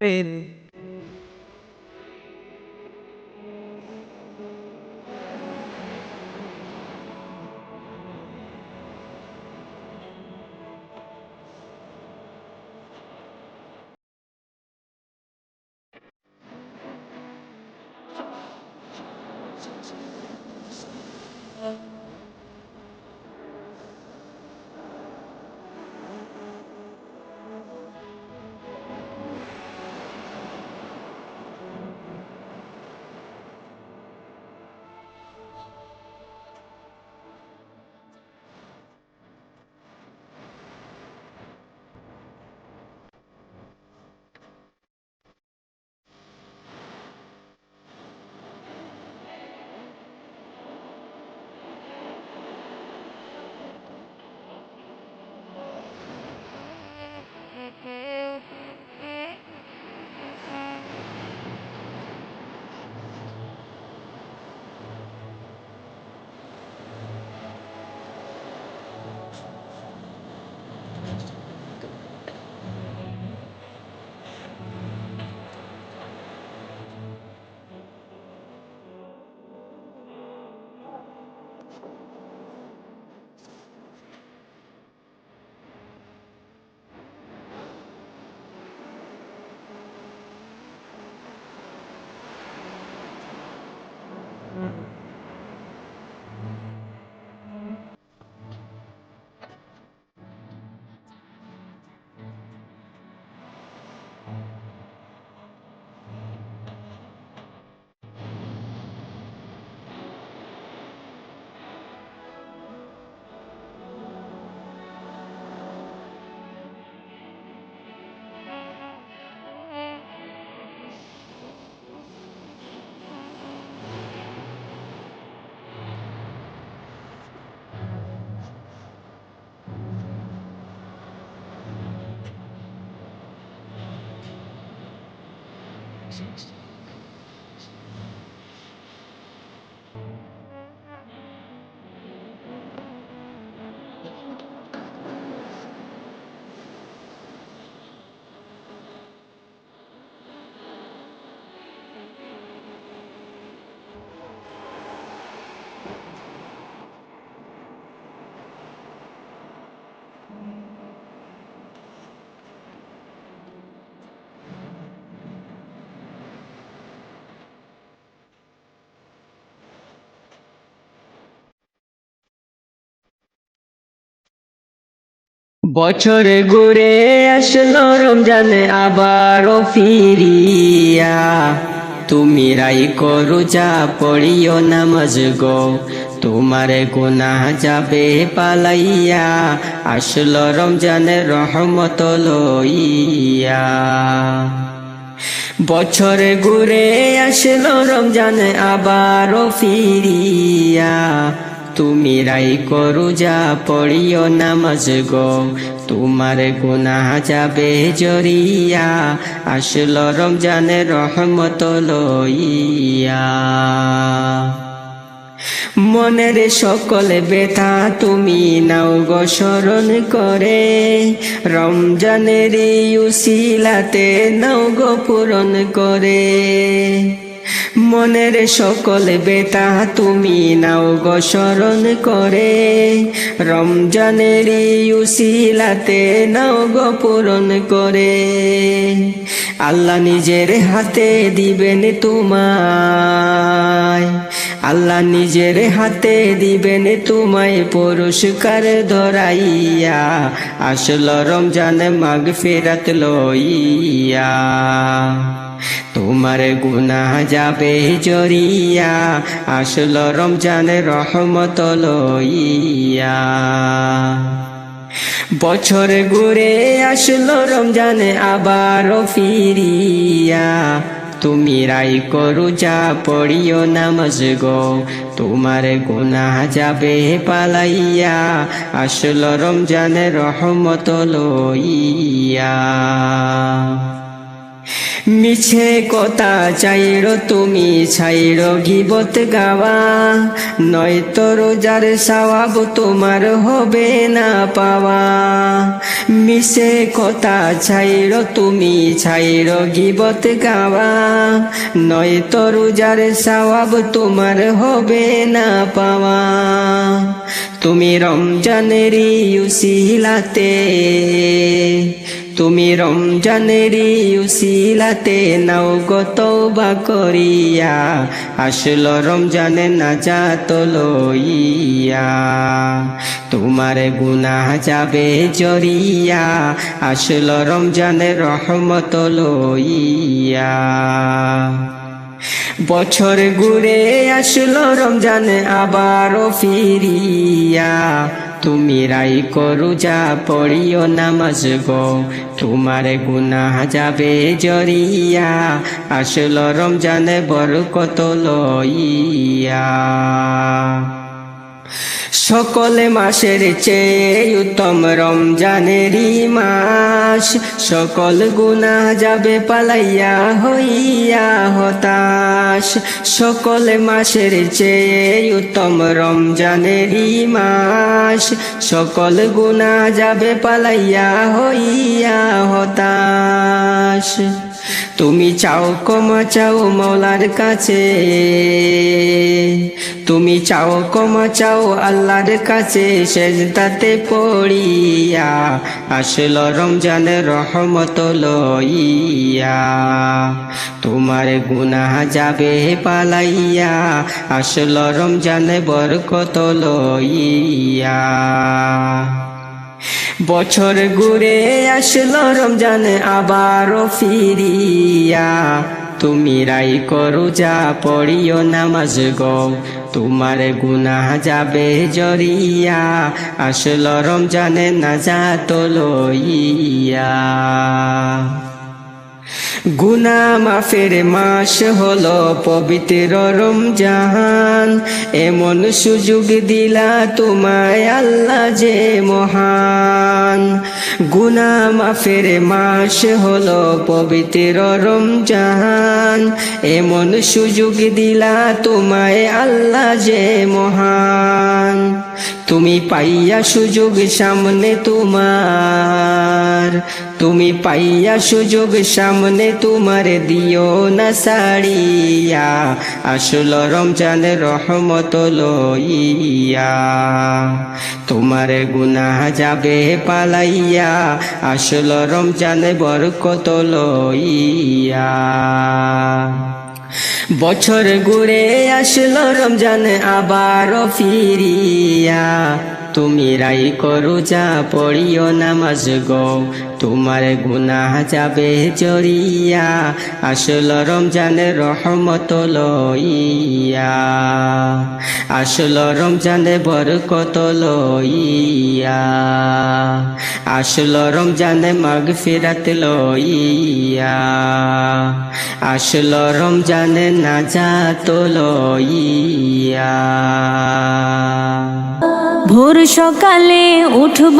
嗯。mm exist. বছরে ঘুরে আসলো রমজানে, আবারও ফিরিয়া। তুমি রাই করু, যা পড়িও নামাজ গো। তোমার গুনাহ যাবে পালাইয়া, আসলো রমজানের রহমত লইয়া। বছরে ঘুরে আসলো রমজানে, আবারও ফিরিয়া। তুমি রাই করু, যা পড়িও নামাজ গো। তোমার গুনাহ যাবে জরিয়া, আসলো রমজানের রহমত লইয়া। মনের সকল ব্যথা তুমি নাও গো স্মরণ করে, রমজানের উশিলাতে নাও গো পূরণ করে। মনের সকল বেতা তুমি নাও গরণ করে। রমজানের ইউসিলাতে নাও গপূরণ পূরণ করে। আল্লাহ নিজের হাতে দিবেন তোমায়। আল্লাহ নিজের হাতে দিবেন তোমায় পুরস্কার ধরাইয়া। আসল রমজান মাগ ফেরাত লইয়া। তোমার গুনাহ যাবে জরিয়া। আসল রমজান রহমত লইয়া। বছর ঘুরে আসলো রমজানে, আবারও ফিরিয়া। তুমি রাই করু, যা পড়িও নামাজ গো। তোমার গুনা যাবে পালাইয়া। আসলো রমজানে রহমত লইয়া। মিছে কথা চাইর, তুমি ছাইর গিবত গাওয়া। নয়তো রোজার সওয়াব তোমার হবে না পাওয়া। মিছে কথা ছাইর তুমি ছাইর গিবত গাওয়া। নয়তো রোজার সওয়াব তোমার হবে না পাওয়া। তুমি রমজানেরই উসিলাতে তুমি রমজানেরই উসিলাতে নাও গত বা করিয়া। আসল রমজানে না যাত লইয়া। তোমার গুনা যাবে জরিয়া। আসল রমজানে রহমত লইয়া। বছর ঘুরে আসলো রমজান আবারও ফিরিয়া। তুমি রাই করু, যা পড়িও নামাজ গো। তোমার গুনা যাবে জরিয়া, আসল রমজানে বরকত লইয়া। সকল মাসের চেয়ে উত্তম রমজানেরই মাস। সকল গুণা যাবে পালাইয়া হইয়া হতাশ। সকল মাসের চেয়ে উত্তম রমজানেরই মাস। সকল গুণা যাবে পালাইয়া হইয়া হতাশ। তুমি চাও ক্ষমা চাও মৌলার কাছে। তুমি চাও ক্ষমা চাও, আল্লাহর কাছে সেজদাতে পড়িয়া, আসল রমজান রহমত লইয়া। তোমার গুনাহ যাবে পালাইয়া, আসল রমজান বরকত লইয়া। বছর ঘুরে আসলো রমজান আবারও ফিরিয়া তুমি রাই করু, যা পড়িও নামাজ গো। তোমার গুনা যাবে জরিয়া, আসল রমজানে না যা তো লইয়া। গুনা মাফের মাস হলো পবিত্র রমজান। এমন সুযোগ দিলা তোমায় আল্লাহ যে মহান। গুনা মাফের মাস হলো পবিত্র রমজান। এমন সুযোগ দিলা তোমায় আল্লাহ যে মহান। তুমি পাইয়া সুযোগ সামনে তোমার। তুমি পাইয়া সুযোগ সামনে তোমার দিও না সাড়িয়া আসল রমজান রহমত লইয়া। তোমার গুনাহ যাবে পালাইয়া। আসল রমজান বরকত লইয়া। বছর ঘুরে আসলো রমজান আবারও ফিরিয়া। তুমি রাই করু, যা পড়িও নামাজ গো, তোমার গুনাহ যাবে জরিয়া। আসল রমজান, রহমত লইয়া। আসল রমজানে, বরকত লইয়া। আসল রমজানে মাগ ফিরাত লইয়া আসলো রমজানে না যাত লইয়া। ভোর সকালে উঠব